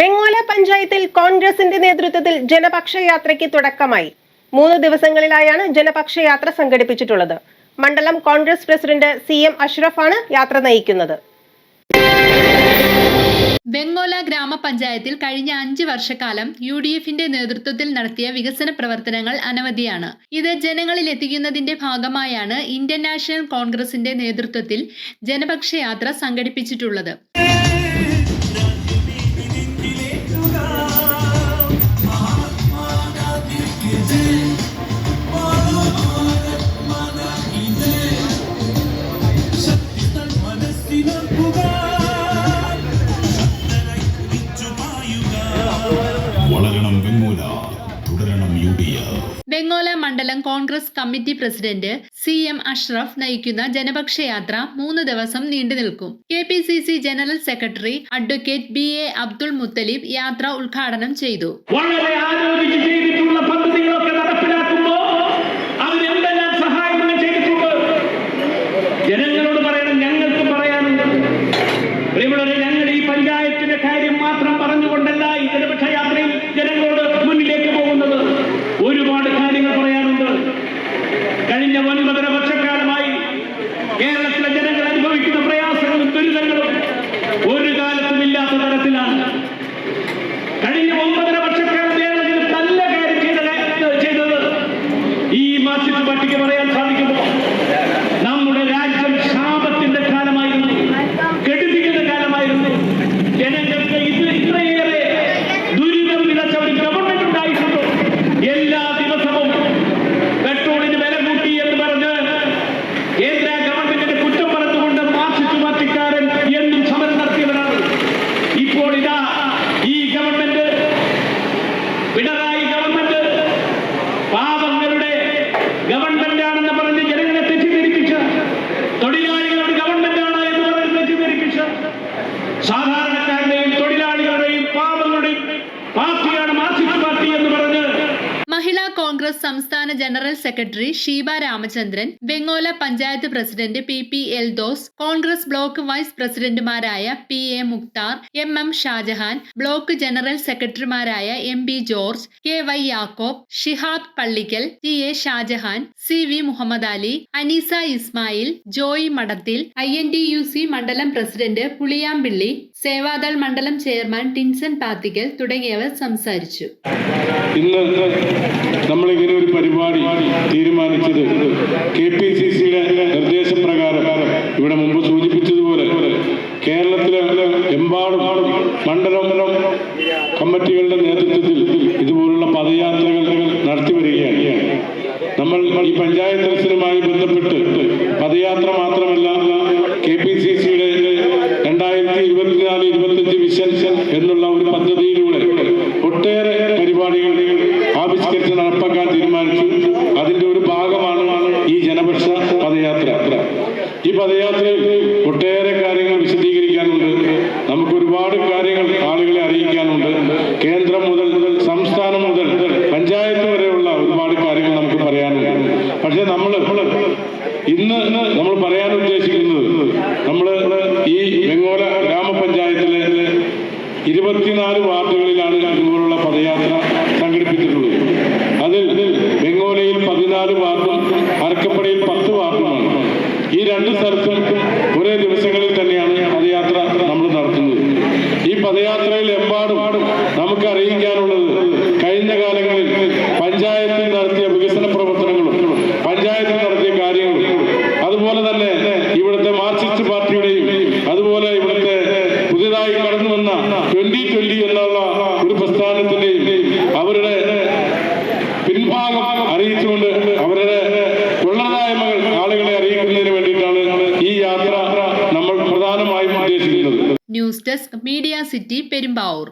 വെങ്ങോല പഞ്ചായത്തിൽ കോൺഗ്രസിന്റെ നേതൃത്വത്തിൽ ജനപക്ഷ യാത്രയ്ക്ക് തുടക്കമായി. മൂന്ന് ദിവസങ്ങളിലായാണ് ജനപക്ഷ യാത്ര സംഘടിപ്പിച്ചിട്ടുള്ളത്. മണ്ഡലം കോൺഗ്രസ് പ്രസിഡന്റ് സി എം അഷ്റഫാണ് യാത്ര നയിക്കുന്നത്. വെങ്ങോല ഗ്രാമപഞ്ചായത്തിൽ കഴിഞ്ഞ അഞ്ച് വർഷക്കാലം യു ഡി എഫിന്റെ നേതൃത്വത്തിൽ നടത്തിയ വികസന പ്രവർത്തനങ്ങൾ അനവധിയാണ്. ഇത് ജനങ്ങളിൽ എത്തിക്കുന്നതിന്റെ ഭാഗമായാണ് ഇന്ത്യൻ നാഷണൽ കോൺഗ്രസിന്റെ നേതൃത്വത്തിൽ ജനപക്ഷ യാത്ര സംഘടിപ്പിച്ചിട്ടുള്ളത്. മണ്ഡലം Congress committee president C M Ashraf നയിക്കുന്ന ജനപക്ഷ യാത്ര മൂന്ന് ദിവസം നീണ്ടു നിൽക്കും. K P C C general secretary advocate B A Abdul Muthalib യാത്ര ഉദ്ഘാടനം ചെയ്തു. പാർട്ടിക്ക് പറയാൻ സാധിക്കുമോ കോൺഗ്രസ് സംസ്ഥാന general secretary Sheeba Ramachandran ബെങ്ങോല panchayat president P P L Dos Congress block vice പ്രസിഡന്റുമാരായ P A Mukthar M M Shajahan block general സെക്രട്ടറിമാരായ M B George K Y Yakob Shihab Pallikkal T A Shajahan C V Muhammad Ali Aneesa Ismail Joy Madathil I N T U C മണ്ഡലം president Puliyampilly Sevadal മണ്ഡലം chairman Tinson Pathikkal തുടങ്ങിയവർ സംസാരിച്ചു. നമ്മളിങ്ങനെ ഒരു പരിപാടി തീരുമാനിച്ചത് K P C സിയുടെ നിർദ്ദേശപ്രകാരം. ഇവിടെ മുമ്പ് സൂചിപ്പിച്ചതുപോലെ കേരളത്തിലെ എമ്പാടും മണ്ഡലം കമ്മിറ്റികളുടെ നേതൃത്വത്തിൽ ഇതുപോലുള്ള പദയാത്രകൾ നടത്തി വരികയാണ് നമ്മൾ ഈ പഞ്ചായത്ത് ഇലക്ഷനുമായി ബന്ധപ്പെട്ട് പദയാത്ര മാത്രമല്ല കെ പി സി സിയുടെ പക്ഷേ നമ്മൾ ഇന്ന് നമ്മൾ പറയാൻ ഉദ്ദേശിക്കുന്നത് നമ്മൾ ഈ വെങ്ങോല ഗ്രാമപഞ്ചായത്തിലെ ഇരുപത്തിനാല് വാർഡുകളിലാണ് ഇതുപോലുള്ള പദയാത്ര സംഘടിപ്പിച്ചിട്ടുള്ളത്. അതിൽ വെങ്ങോലയിൽ പതിനാല് വാർഡും അരക്കപ്പടിയിൽ പത്ത് വാർഡുമാണ്. ഈ രണ്ട് സ്ഥലത്തും ഒരേ ദിവസങ്ങളിൽ തന്നെയാണ് പദയാത്ര നമ്മൾ നടത്തുന്നത്. ഈ പദയാത്രയിൽ എമ്പാടും നമുക്ക് അറിയിക്കാനുള്ളത് അറിയിച്ചുകൊണ്ട് അവരുടെ കൊള്ളതായ്മകൾ ആളുകളെ അറിയിക്കുന്നതിന് വേണ്ടിയിട്ടാണ് ഈ യാത്ര നമ്മൾ പ്രധാനമായും ഉദ്ദേശിക്കുന്നത്. News desk media city Perumbavoor.